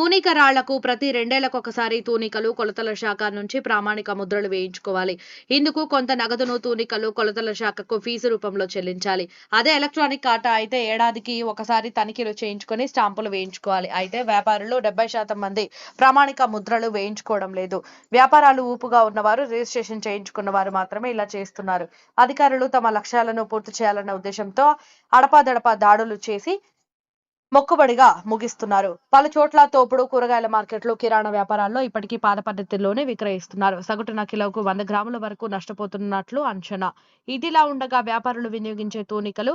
తూనిక రాళ్ళకు ప్రతి రెండేళ్ళకు ఒకసారి తూనికలు కొలతల శాఖ నుంచి ప్రామాణిక ముద్రలు వేయించుకోవాలి. ఇందుకు కొంత నగదును తూనికలు కొలతల శాఖకు ఫీజు రూపంలో చెల్లించాలి. అదే ఎలక్ట్రానిక్ ఖాతా అయితే ఏడాదికి ఒకసారి తనిఖీలు చేయించుకొని స్టాంపులు వేయించుకోవాలి. అయితే వ్యాపారులు డెబ్బై శాతం మంది ప్రామాణిక ముద్రలు వేయించుకోవడం లేదు. వ్యాపారాలు ఊపుగా ఉన్నవారు రిజిస్ట్రేషన్ చేయించుకున్న వారు మాత్రమే ఇలా చేస్తున్నారు. అధికారులు తమ లక్ష్యాలను పూర్తి చేయాలన్న ఉద్దేశంతో అడపాదడపా దాడులు చేసి మొక్కుబడిగా ముగిస్తున్నారు. పలు చోట్ల తోపుడు కూరగాయల మార్కెట్లు కిరాణా వ్యాపారాల్లో ఇప్పటికీ పాత పద్ధతిలోనే విక్రయిస్తున్నారు. సగటున కిలోకు వంద గ్రాముల వరకు నష్టపోతున్నట్లు అంచనా. ఇదిలా ఉండగా వ్యాపారులు వినియోగించే తూనికలు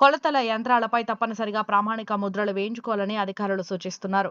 కొలతల యంత్రాలపై తప్పనిసరిగా ప్రామాణిక ముద్రలు వేయించుకోవాలని అధికారులు సూచిస్తున్నారు.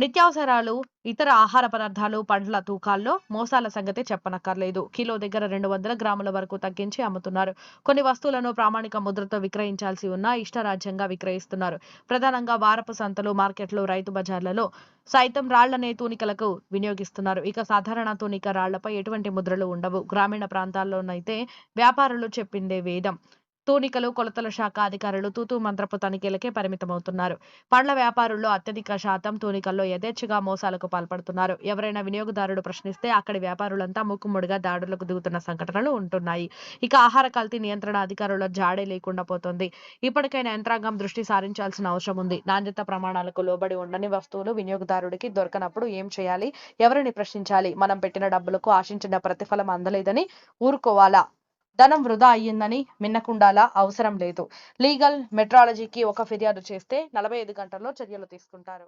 నిత్యావసరాలు ఇతర ఆహార పదార్థాలు పండ్ల తూకాల్లో మోసాల సంగతి చెప్పనక్కర్లేదు. కిలో దగ్గర రెండు వందల గ్రాముల వరకు తగ్గించి అమ్ముతున్నారు. కొన్ని వస్తువులను ప్రామాణిక ముద్రతో విక్రయించాల్సి ఉన్నా ఇష్టరాజ్యంగా విక్రయిస్తున్నారు. ప్రధానంగా వారపు సంతలు మార్కెట్లు రైతు బజార్లలో సైతం రాళ్ళనే తూనికలకు వినియోగిస్తున్నారు. ఇక సాధారణ తూనిక రాళ్ళపై ఎటువంటి ముద్రలు ఉండవు. గ్రామీణ ప్రాంతాల్లోనైతే వ్యాపారులు చెప్పిందే వేదం. తూనికలు కొలతల శాఖ అధికారులు తూతూ మంత్రపు తనిఖీలకే పరిమితమవుతున్నారు. పండ్ల వ్యాపారుల్లో అత్యధిక శాతం తూనికల్లో యథేచ్ఛగా మోసాలకు పాల్పడుతున్నారు. ఎవరైనా వినియోగదారుడు ప్రశ్నిస్తే అక్కడి వ్యాపారులంతా మూకుమ్మడిగా దాడులకు దిగుతున్న సంఘటనలు ఉంటున్నాయి. ఇక ఆహార కల్తీ నియంత్రణ అధికారుల జాడే లేకుండా పోతుంది. ఇప్పటికైనా యంత్రాంగం దృష్టి సారించాల్సిన అవసరం ఉంది. నాణ్యత ప్రమాణాలకు లోబడి ఉండని వస్తువులు వినియోగదారుడికి దొరకనప్పుడు ఏం చేయాలి? ఎవరిని ప్రశ్నించాలి? మనం పెట్టిన డబ్బులకు ఆశించిన ప్రతిఫలం అందలేదని ఊరుకోవాలా? ధనం వృధా అయ్యిందని మిన్నకుండాలా అవసరం లేదు. లీగల్ మెట్రాలజీకి ఒక ఫిర్యాదు చేస్తే నలభై ఐదు గంటల్లో చర్యలు తీసుకుంటారు.